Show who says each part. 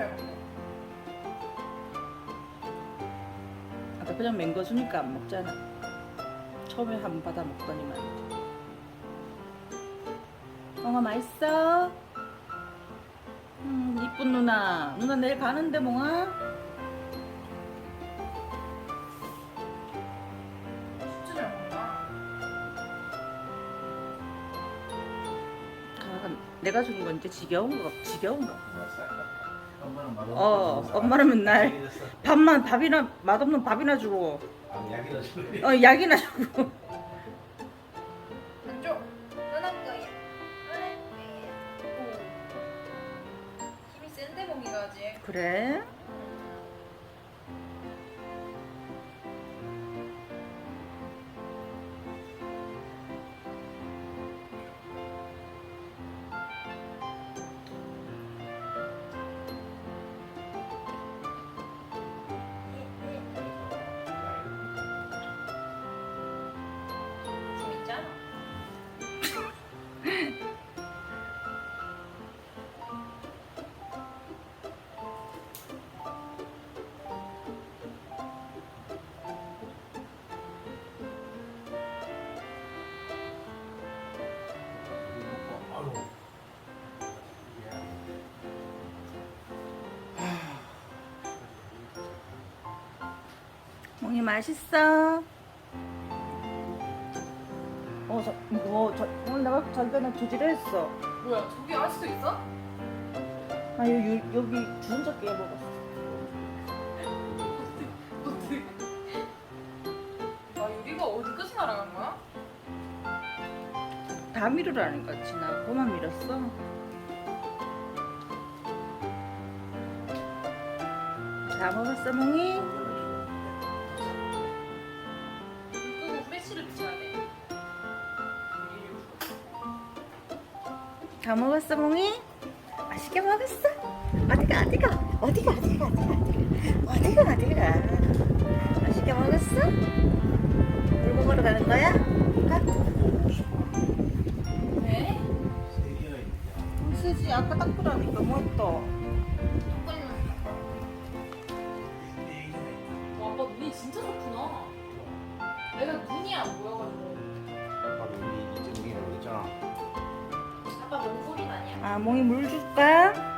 Speaker 1: 잘 먹네.
Speaker 2: 아까 그냥 맹거 주니까 안 먹잖아. 처음에 한번 받아 먹더니만. 멍아 맛있어? 음 이쁜 누나. 누나 내일 가는데 멍아?
Speaker 1: 진짜 잘 먹는다.
Speaker 2: 아, 내가 주는 건 이제 지겨운 거 지겨운 거.
Speaker 3: 엄마는 맛없는
Speaker 2: 어
Speaker 3: 거
Speaker 2: 엄마는 맨날
Speaker 3: 약이.
Speaker 2: 밥만 밥이나 맛없는 밥이나 주고
Speaker 3: 아, 약이 됐어.
Speaker 2: 어 약이나 주고.
Speaker 1: 안 줘. 너나 거야. 너나 거야. 오. 힘이 센데 몽이가 아직.
Speaker 2: 그래? 멍이 맛있어. 어, 저, 뭐, 저, 오늘 내가 전전에 조질했어.
Speaker 1: 뭐야, 저기 아직도 있어?
Speaker 2: 아, 여기, 여기 주전자끼에 먹었어.
Speaker 1: 어떻게? 아, 유리가 어디까지 날아간 거야?
Speaker 2: 다 밀으라는 거지, 나. 그만 밀었어. 다 먹었어, 멍이? 다 먹었어, 멍이? 맛있게 먹었어? 어디가, 어디가, 어디가, 어디가, 어디가, 어디가. 맛있게 먹었어? 물 먹으러 가는 거야? 가?
Speaker 1: 왜?
Speaker 2: 쓰지, 아까 딱 그러니까 뭐 또.
Speaker 1: 와, 아빠 눈이 진짜 좋구나. 내가 눈이 안 보여가지고.
Speaker 3: 아빠 우리 이
Speaker 2: 아, 몽이 물 줄까?